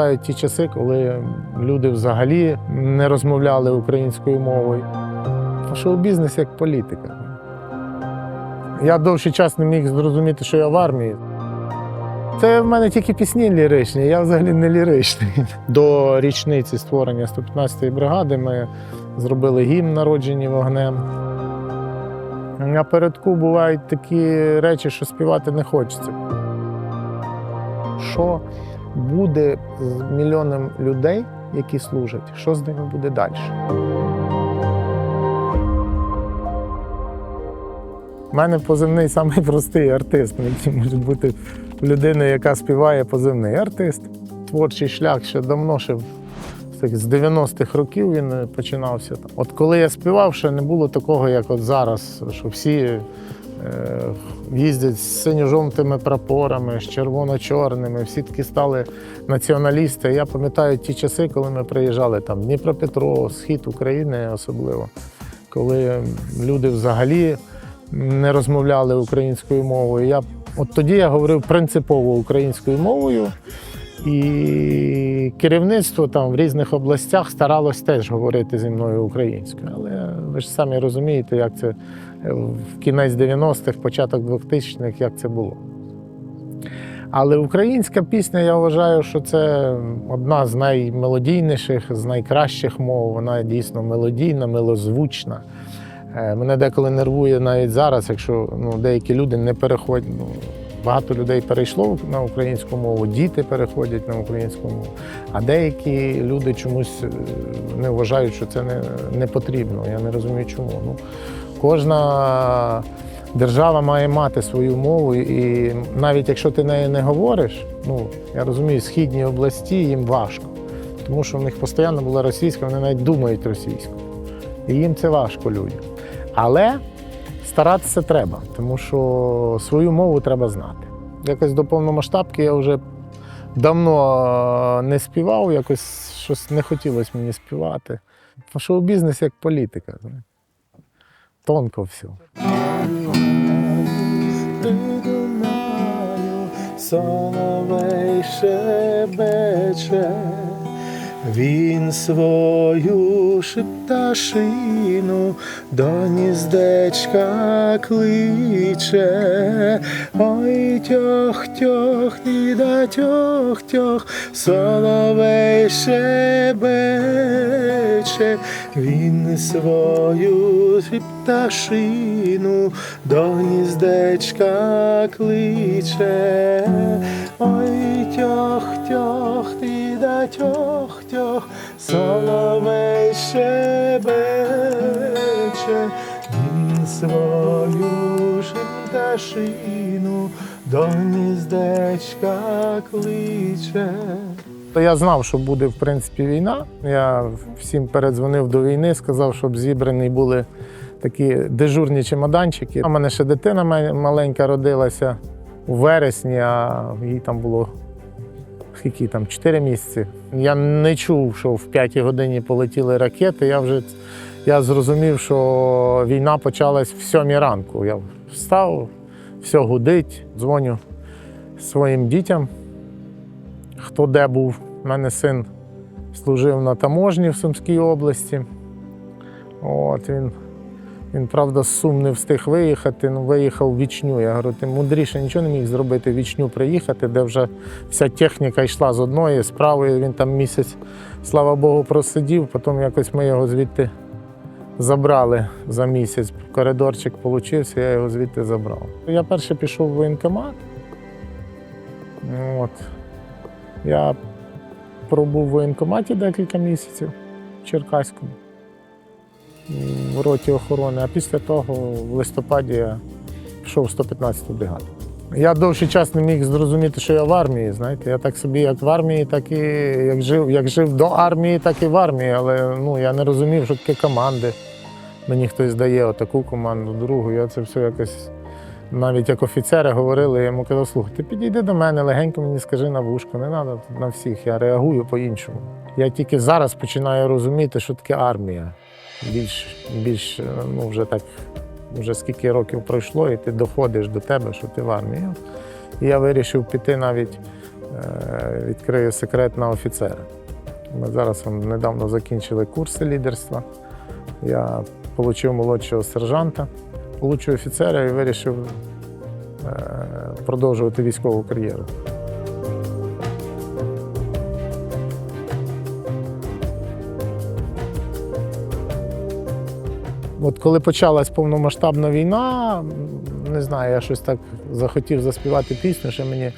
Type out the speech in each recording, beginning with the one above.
Пам'ятаю ті часи, коли люди взагалі не розмовляли українською мовою. Шоу-бізнес як політика. Я довший час не міг зрозуміти, що я в армії. Це в мене тільки пісні ліричні, я взагалі не ліричний. До річниці створення 115-ї бригади ми зробили гімн народжені вогнем. Напередку бувають такі речі, що співати не хочеться. Що буде з мільйоном людей, які служать, що з ними буде далі? У мене позивний самий артист, який може бути в яка співає позивний артист. Творчий шлях ще давно, ще з 90-х років він е, починався. От коли я співав, ще не було такого, як от зараз, що всі їздять з синьо-жовтими прапорами, з червоно-чорними, всі такі стали націоналісти. Я пам'ятаю ті часи, коли ми приїжджали там Дніпропетро, схід України особливо, коли люди взагалі не розмовляли українською мовою. Я, от тоді я говорив принципово українською мовою, і керівництво там в різних областях старалось теж говорити зі мною українською. Але ви ж самі розумієте, як це е, в кінець 90-х, початок 2000-х, як це було. Але українська пісня, я вважаю, що це одна з наймелодійніших, з найкращих мов. Вона дійсно мелодійна, милозвучна. Е, Мене деколи нервує навіть зараз, якщо ну, деякі люди не переходять. Ну, багато людей перейшло на українську мову, діти переходять на українську мову, а деякі люди чомусь е, не вважають, що це не, не потрібно. Я не розумію, чому. Ну, кожна держава має мати свою мову, і навіть якщо ти нею не говориш, ну я розумію, східні області їм важко, тому що в них постійно була російська, вони навіть думають російською. І їм це важко людям. Але старатися треба, тому що свою мову треба знати. Якось до повномасштабки я вже давно е, не співав, якось щось не хотілося мені співати. Шоу-бізнес як політика. Тонко все. Соловей шебече, він свою шепташину до гніздечка кличе, ой тьох тьох, да тьох тьох, соловей шебече, він свою пташину до гніздечка кличе, ой тьох тьох, ти да тьох тьох, соловей шебече, він свою пташину до гніздечка кличе. То я знав, що буде в принципі війна. Я всім передзвонив до війни, сказав, щоб зібрані були такі дежурні чемоданчики. У мене ще дитина маленька родилася у вересні, а їй там було скільки там, 4 місяці. Я не чув, що в 5 годині полетіли ракети. Я вже я зрозумів, що війна почалась в 7 ранку. Я встав, все гудить, дзвоню своїм дітям хто де був. У мене син служив на таможні в Сумській області. От він, він, правда, Сум не встиг виїхати, ну, виїхав Вічню. Я говорю, ти мудріше нічого не міг зробити Вічню приїхати, де вже вся техніка йшла з одної, з правої. Він там місяць, слава Богу, просидів, потім якось ми його звідти забрали за місяць. Коридорчик получився, я його звідти забрав. Я перше пішов в воєнкомат. От. Я пробув в воєнкоматі декілька місяців в Черкаському в роті охорони, а після того в листопаді я пішов в 115-ту бригаду. Я довший час не міг зрозуміти, що я в армії. Знаєте, я так собі як в армії, так і як жив, як жив до армії, так і в армії. Але ну, я не розумів, що таке команди. Мені хтось дає отаку команду, другу. Я це все якось навіть як офіцери говорили, я йому казав, слухай, ти підійди до мене, легенько мені скажи на вушко, не треба на всіх, я реагую по-іншому. Я тільки зараз починаю розуміти, що таке армія. Більш, більш ну вже так, вже скільки років пройшло, і ти доходиш до тебе, що ти в армії. І я вирішив піти навіть е, відкрию секрет на офіцера. Ми зараз недавно закінчили курси лідерства. Я отримав молодшого сержанта, отримав офіцера і вирішив е, продовжувати військову кар'єру. От коли почалась повномасштабна війна, не знаю, я щось так захотів заспівати пісню, що мені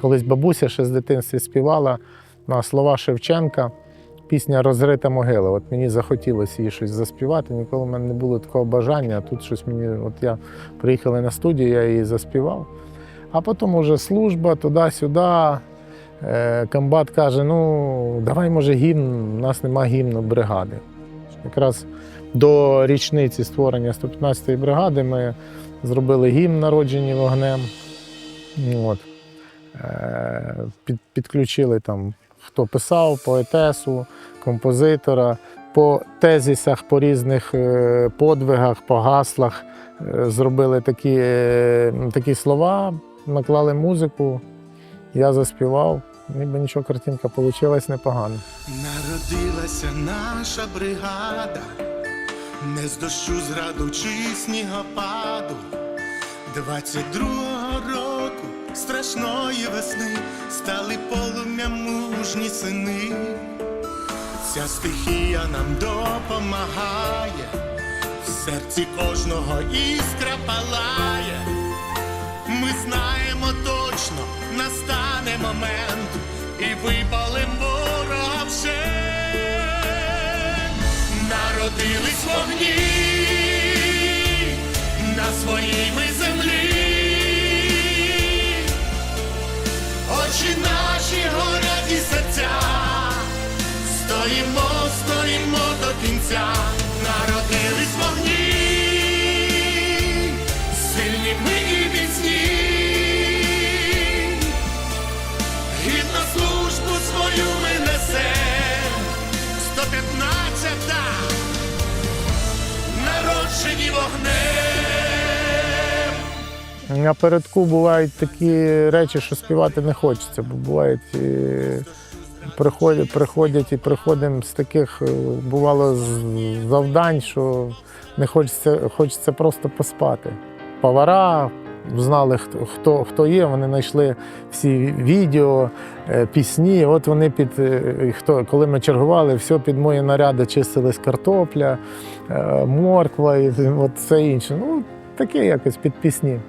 колись бабуся ще з дитинства співала на слова Шевченка. Пісня Розрита могила. От мені захотілося її щось заспівати. Ніколи в мене не було такого бажання. Тут щось мені, от я приїхали на студію, я її заспівав. А потім уже служба туди-сюди. Е, Комбат каже: ну, давай, може, гімн, у нас нема гімну бригади. Якраз до річниці створення 115-ї бригади ми зробили гімн народжені вогнем. От. Е, Під, підключили там, хто писав, поетесу, композитора, по тезисах, по різних е, подвигах, по гаслах е, зробили такі, такі слова, наклали музику, я заспівав, ніби нічого, картинка вийшла непогано. Народилася наша бригада, не з дощу зраду чи снігопаду. 22-го року страшної весни стали полум'я мужні сини. Ця стихія нам допомагає, в серці кожного іскра палає. Ми знаємо точно, настане момент, Народились Напередку бувають такі речі, що співати не хочеться, бо бувають е, приходять, приходять і приходимо з таких, е, бувало, завдань, що не хочеться, хочеться просто поспати. Повара знали, хто, хто, є, вони знайшли всі відео, е, пісні. От вони під е, хто, коли ми чергували, все під мої наряди чистились картопля, морква і от все інше. Ну, таке якось під пісні.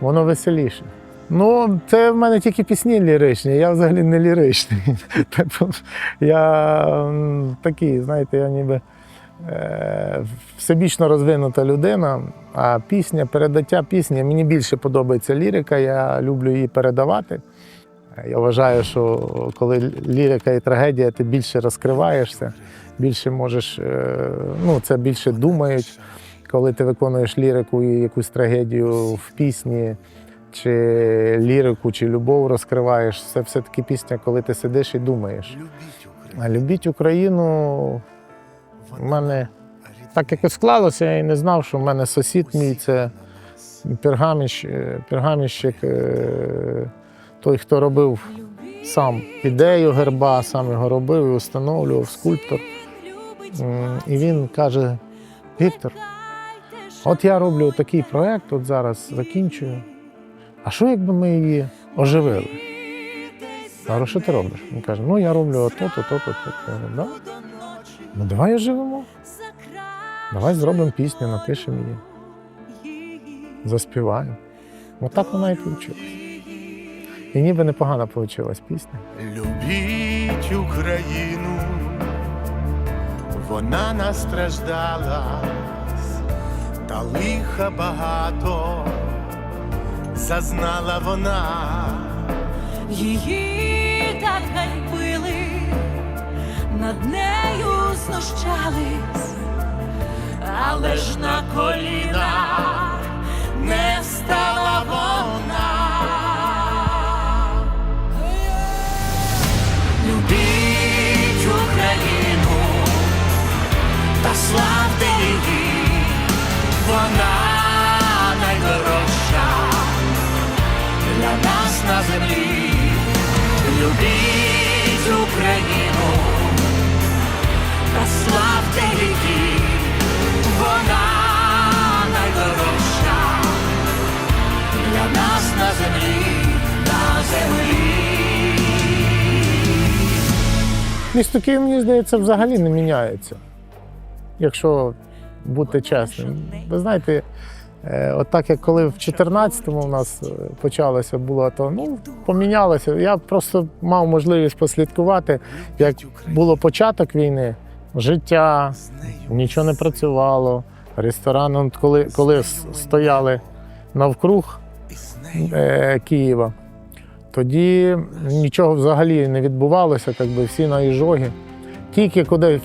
Воно веселіше. Ну, це в мене тільки пісні ліричні, я взагалі не ліричний. Тобто я такий, знаєте, я ніби е, всебічно розвинута людина, а пісня, передаття пісні, мені більше подобається лірика, я люблю її передавати. Я вважаю, що коли лірика і трагедія, ти більше розкриваєшся, більше можеш, е, ну, це більше думають коли ти виконуєш лірику і якусь трагедію в пісні, чи лірику, чи любов розкриваєш, це все-таки пісня, коли ти сидиш і думаєш. А любіть Україну в мене так якось склалося, я і не знав, що в мене сусід мій це пергаміщ, е, пергаміщик, е, той, хто робив сам ідею герба, сам його робив і встановлював скульптор. І він каже: Віктор, от я роблю такий проект, от зараз закінчую. А що якби ми її оживили? Говорю, що ти робиш? Він каже, ну я роблю ото, то, то, то, да? Ну давай оживемо. Давай зробимо пісню, напишемо її, заспіваємо. Отак вона і вийшла. І ніби непогана вийшла пісня. Любіть Україну, вона настраждалась, лиха багато зазнала вона. Її так ганьбили, над нею знущались, але ж на коліна не на землі. Любіть Україну та славте її, вона найдорожча для нас на землі, на землі. Місто Київ, мені здається, взагалі не міняється. Якщо бути чесним. Ви знаєте, от так як коли в 14-му у нас е, почалося було, то ну, помінялося. Я просто мав можливість послідкувати, як було початок війни, життя, нічого не працювало. Ресторани, от коли, коли стояли навкруг е, Києва, тоді нічого взагалі не відбувалося, як би всі на іжогі. Тільки куди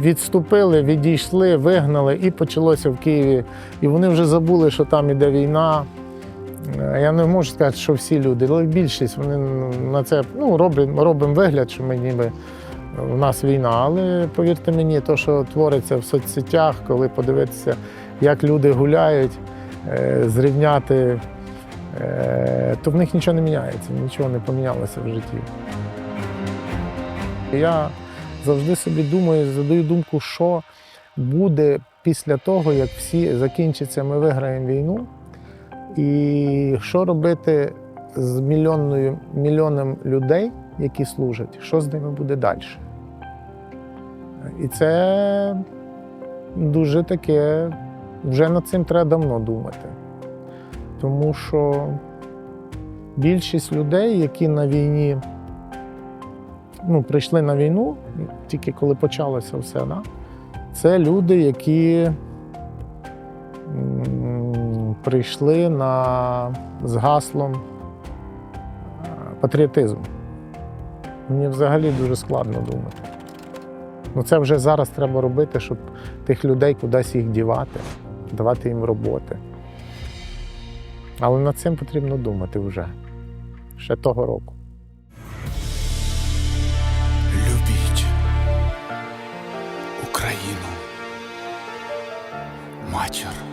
відступили, відійшли, вигнали, і почалося в Києві. І вони вже забули, що там іде війна. Е, Я не можу сказати, що всі люди, але більшість вони на це ну, робимо робимо вигляд, що ми ніби у нас війна. Але повірте мені, то, що твориться в соцсетях, коли подивитися, як люди гуляють, е, зрівняти, е, то в них нічого не міняється, нічого не помінялося в житті. Я завжди собі думаю, задаю думку, що буде після того, як всі закінчаться, ми виграємо війну. І що робити з мільйонною, мільйоном людей, які служать, що з ними буде далі? І це дуже таке, вже над цим треба давно думати. Тому що більшість людей, які на війні ну, прийшли на війну, тільки коли почалося все, да? це люди, які прийшли на, з гаслом е, патріотизму. Мені взагалі дуже складно думати. Ну, це вже зараз треба робити, щоб тих людей кудись їх дівати, давати їм роботи. Але над цим потрібно думати вже ще того року. матір.